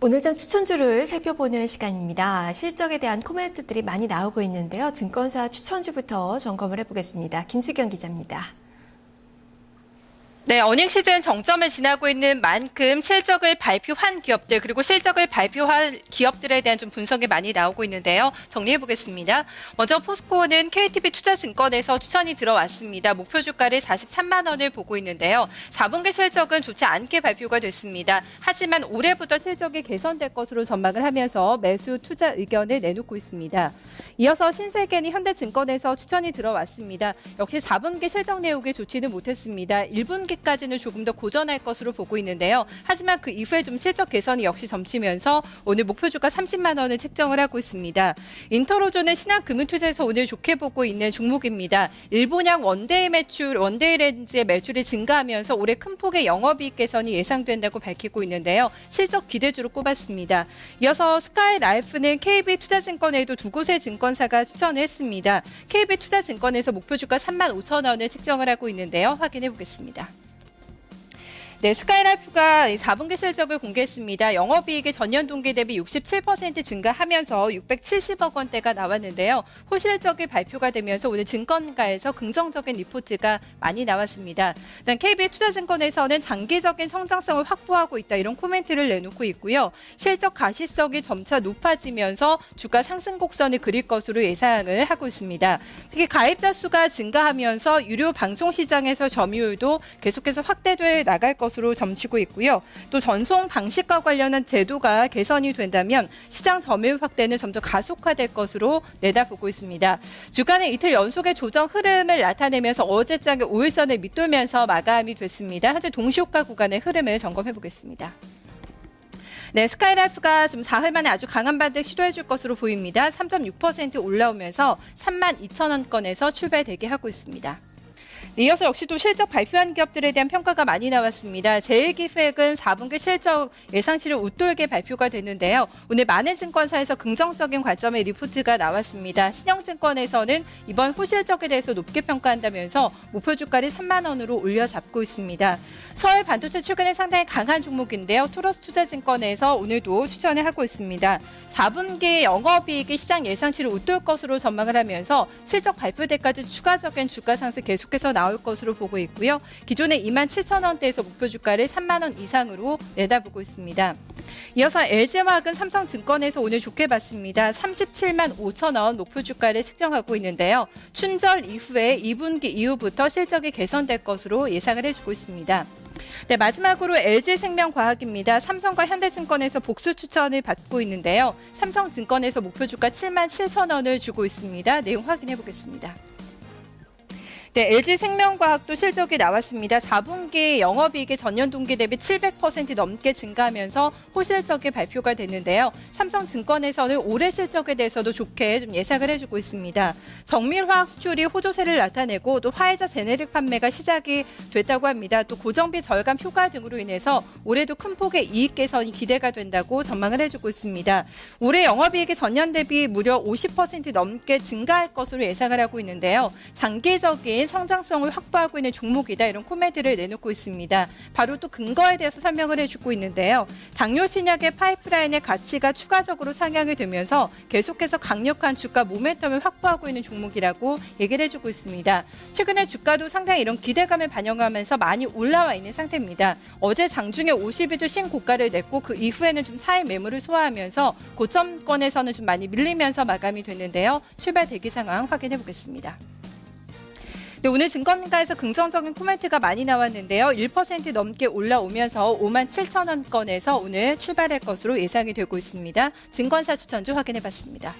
오늘장 추천주를 살펴보는 시간입니다. 실적에 대한 코멘트들이 많이 나오고 있는데요. 증권사 추천주부터 점검을 해보겠습니다. 김수경 기자입니다. 네, 어닝 시즌 정점을 지나고 있는 만큼 실적을 발표한 기업들 그리고 실적을 발표할 기업들에 대한 좀 분석이 많이 나오고 있는데요. 정리해 보겠습니다. 먼저 포스코는 KTB 투자증권에서 추천이 들어왔습니다. 목표 주가를 43만 원을 보고 있는데요. 4분기 실적은 좋지 않게 발표가 됐습니다. 하지만 올해부터 실적이 개선될 것으로 전망을 하면서 매수 투자 의견을 내놓고 있습니다. 이어서 신세계는 현대증권에서 추천이 들어왔습니다. 역시 4분기 실적 내용이 좋지는 못했습니다. 1분기 까지는 조금 더 고전할 것으로 보고 있는데요. 하지만 그 이후에 좀 실적 개선이 역시 점치면서 오늘 목표 주가 30만 원을 책정을 하고 있습니다. 인터로조는 신한 금융투자에서 오늘 좋게 보고 있는 종목입니다. 일본양 원데이 매출, 원데이 렌즈의 매출이 증가하면서 올해 큰 폭의 영업이익 개선이 예상된다고 밝히고 있는데요. 실적 기대주로 꼽았습니다. 이어서 스카이 라이프는 KB 투자증권에도 두 곳의 증권사가 추천을 했습니다. KB 투자증권에서 목표 주가 3만 5천 원을 책정을 하고 있는데요. 확인해 보겠습니다. 네, 스카이라이프가 4분기 실적을 공개했습니다. 영업이익이 전년 동기 대비 67% 증가하면서 670억 원대가 나왔는데요. 호실적이 발표가 되면서 오늘 증권가에서 긍정적인 리포트가 많이 나왔습니다. 일단 KB 투자증권에서는 장기적인 성장성을 확보하고 있다 이런 코멘트를 내놓고 있고요. 실적 가시성이 점차 높아지면서 주가 상승 곡선을 그릴 것으로 예상을 하고 있습니다. 특히 가입자 수가 증가하면서 유료 방송 시장에서 점유율도 계속해서 확대돼 나갈 것 으로 점치고 있고요. 또 전송 방식과 관련한 제도가 개선이 된다면 시장 점유율 확대는 점점 가속화될 것으로 내다보고 있습니다. 주간에 이틀 연속의 조정 흐름을 나타내면서 어제장의 5일선을 밑돌면서 마감이 됐습니다. 현재 동시효과 구간의 흐름을 점검해 보겠습니다. 네, 스카이라이프가 좀 사흘 만에 아주 강한 반등 시도해 줄 것으로 보입니다. 3.6% 올라오면서 3만 2천 원권에서 출발되게 하고 있습니다. 네, 이어서 역시 또 실적 발표한 기업들에 대한 평가가 많이 나왔습니다. 제일기획은 4분기 실적 예상치를 웃돌게 발표가 됐는데요. 오늘 많은 증권사에서 긍정적인 관점의 리포트가 나왔습니다. 신영증권에서는 이번 호실적에 대해서 높게 평가한다면서 목표 주가를 3만 원으로 올려 잡고 있습니다. 서울 반도체 최근에 상당히 강한 종목인데요. 토러스 투자증권에서 오늘도 추천을 하고 있습니다. 4분기 영업이익이 시장 예상치를 웃돌 것으로 전망을 하면서 실적 발표 때까지 추가적인 주가 상승 계속해서 나올 것으로 보고 있고요. 기존의 2만 7천 원대에서 목표 주가를 3만 원 이상으로 내다보고 있습니다. 이어서 LG화학은 삼성증권에서 오늘 좋게 봤습니다. 37만 5천 원 목표 주가를 측정하고 있는데요. 춘절 이후에 2분기 이후부터 실적이 개선될 것으로 예상을 해주고 있습니다. 네, 마지막으로 LG생명과학입니다. 삼성과 현대증권에서 복수 추천을 받고 있는데요. 삼성증권에서 목표 주가 7만 7천 원을 주고 있습니다. 내용 확인해 보겠습니다. 네, LG생명과학도 실적이 나왔습니다. 4분기 영업이익이 전년 동기 대비 700% 넘게 증가하면서 호실적이 발표가 됐는데요. 삼성증권에서는 올해 실적에 대해서도 좋게 좀 예상을 해주고 있습니다. 정밀화학 수출이 호조세를 나타내고 또 화이자 제네릭 판매가 시작이 됐다고 합니다. 또 고정비 절감 효과 등으로 인해서 올해도 큰 폭의 이익 개선이 기대가 된다고 전망을 해주고 있습니다. 올해 영업이익이 전년 대비 무려 50% 넘게 증가할 것으로 예상을 하고 있는데요. 장기적인 성장성을 확보하고 있는 종목이다 이런 코멘트를 내놓고 있습니다. 바로 또 근거에 대해서 설명을 해주고 있는데요. 당뇨 신약의 파이프라인의 가치가 추가적으로 상향이 되면서 계속해서 강력한 주가 모멘텀을 확보하고 있는 종목이라고 얘기를 해주고 있습니다. 최근에 주가도 상당히 이런 기대감을 반영하면서 많이 올라와 있는 상태입니다. 어제 장중에 52주 신고가를 냈고 그 이후에는 좀 차익 매물을 소화하면서 고점권에서는 좀 많이 밀리면서 마감이 됐는데요. 출발 대기 상황 확인해 보겠습니다. 네, 오늘 증권가에서 긍정적인 코멘트가 많이 나왔는데요. 1% 넘게 올라오면서 5만 7천 원권에서 오늘 출발할 것으로 예상이 되고 있습니다. 증권사 추천주 확인해 봤습니다.